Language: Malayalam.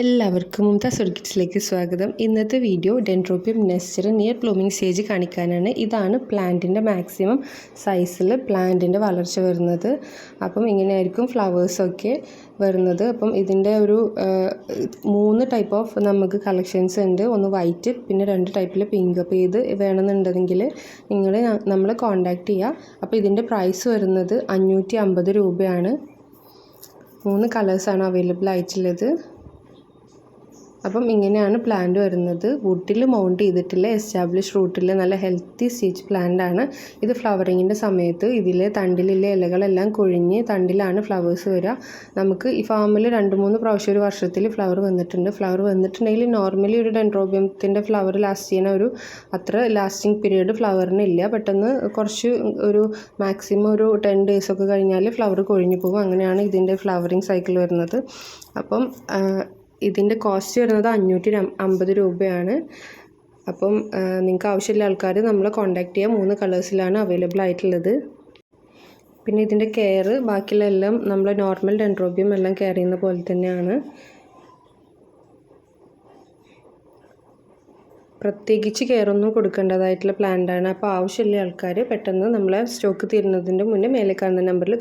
എല്ലാവർക്കും മുംതാസ് ഒർക്കിഡ്സിലേക്ക് സ്വാഗതം. ഇന്നത്തെ video dendrobium nestor near blooming stage കാണിക്കാനാണ്. ഇതാണ് പ്ലാന്റിന്റെ മാക്സിമം സൈസിൽ പ്ലാന്റിന്റെ വളർച്ച വരുന്നത്. അപ്പം ഇങ്ങനെയായിരിക്കും ഫ്ലവേഴ്സൊക്കെ വരുന്നത്. അപ്പം ഇതിന്റെ ഒരു മൂന്ന് ടൈപ്പ് ഓഫ് നമുക്ക് കളക്ഷൻസ് ഉണ്ട്. ഒന്ന് വൈറ്റ് പിന്നെ രണ്ട് ടൈപ്പിൽ പിങ്ക് അപ്പോൾ ഇത് വേണമെന്നുണ്ടെങ്കിൽ നിങ്ങൾ നമ്മളെ കോൺടാക്റ്റ് ചെയ്യുക അപ്പോൾ ഇതിന്റെ പ്രൈസ് വരുന്നത് അഞ്ഞൂറ്റി രൂപയാണ്. മൂന്ന് കളേഴ്സാണ് അവൈലബിൾ ആയിട്ടുള്ളത്. അപ്പം ഇങ്ങനെയാണ് പ്ലാന്റ് വരുന്നത്. വുഡിൽ മൗണ്ട് ചെയ്തിട്ടില്ല. എസ്റ്റാബ്ലിഷ് റൂട്ടിൽ നല്ല ഹെൽത്തി സ്റ്റീച്ച് പ്ലാന്റ് ആണ്. ഇത് ഫ്ലവറിങ്ങിന്റെ സമയത്ത് ഇതിലെ തണ്ടിലെ ഇലകളെല്ലാം കൊഴിഞ്ഞ് തണ്ടിലാണ് ഫ്ലവേഴ്സ് വരിക നമുക്ക് ഈ ഫാമിൽ രണ്ട് മൂന്ന് പ്രാവശ്യം ഒരു വർഷത്തിൽ ഫ്ലവർ വന്നിട്ടുണ്ട്. ഫ്ലവർ വന്നിട്ടുണ്ടെങ്കിൽ നോർമലി ഒരു ഡെൻഡ്രോബിയത്തിന്റെ ഫ്ലവർ ലാസ്റ്റ് ചെയ്യുന്ന ഒരു അത്ര ലാസ്റ്റിംഗ് പീരീഡ് ഫ്ലവറിനില്ല പെട്ടെന്ന് കുറച്ച് ഒരു മാക്സിമം ഒരു ടെൻ ഡേയ്സ് ഒക്കെ കഴിഞ്ഞാൽ ഫ്ലവർ കൊഴിഞ്ഞു പോകും. അങ്ങനെയാണ് ഇതിന്റെ ഫ്ലവറിങ് സൈക്കിൾ വരുന്നത്. അപ്പം ഇതിന്റെ കോസ്റ്റ് വരുന്നത് അഞ്ഞൂറ്റി അമ്പത് രൂപയാണ്. അപ്പം നിങ്ങൾക്ക് ആവശ്യമുള്ള ആൾക്കാർ നമ്മളെ കോൺടാക്ട് ചെയ്യുക മൂന്ന് കളേഴ്സിലാണ് അവൈലബിൾ ആയിട്ടുള്ളത്. പിന്നെ ഇതിന്റെ കെയർ ബാക്കിയുള്ള എല്ലാം നമ്മൾ നോർമൽ ഡെൻഡ്രോബിയം എല്ലാം കെയർ ചെയ്യുന്ന പോലെ തന്നെയാണ്. പ്രത്യേകിച്ച് കെയർ ഒന്നും കൊടുക്കേണ്ടതായിട്ടുള്ള പ്ലാന്റാണ് അപ്പോൾ ആവശ്യമുള്ള ആൾക്കാർ പെട്ടെന്ന് നമ്മളെ സ്റ്റോക്ക് തീരുന്നതിന്റെ മുന്നേ മേലെ കാണുന്ന നമ്പറിൽ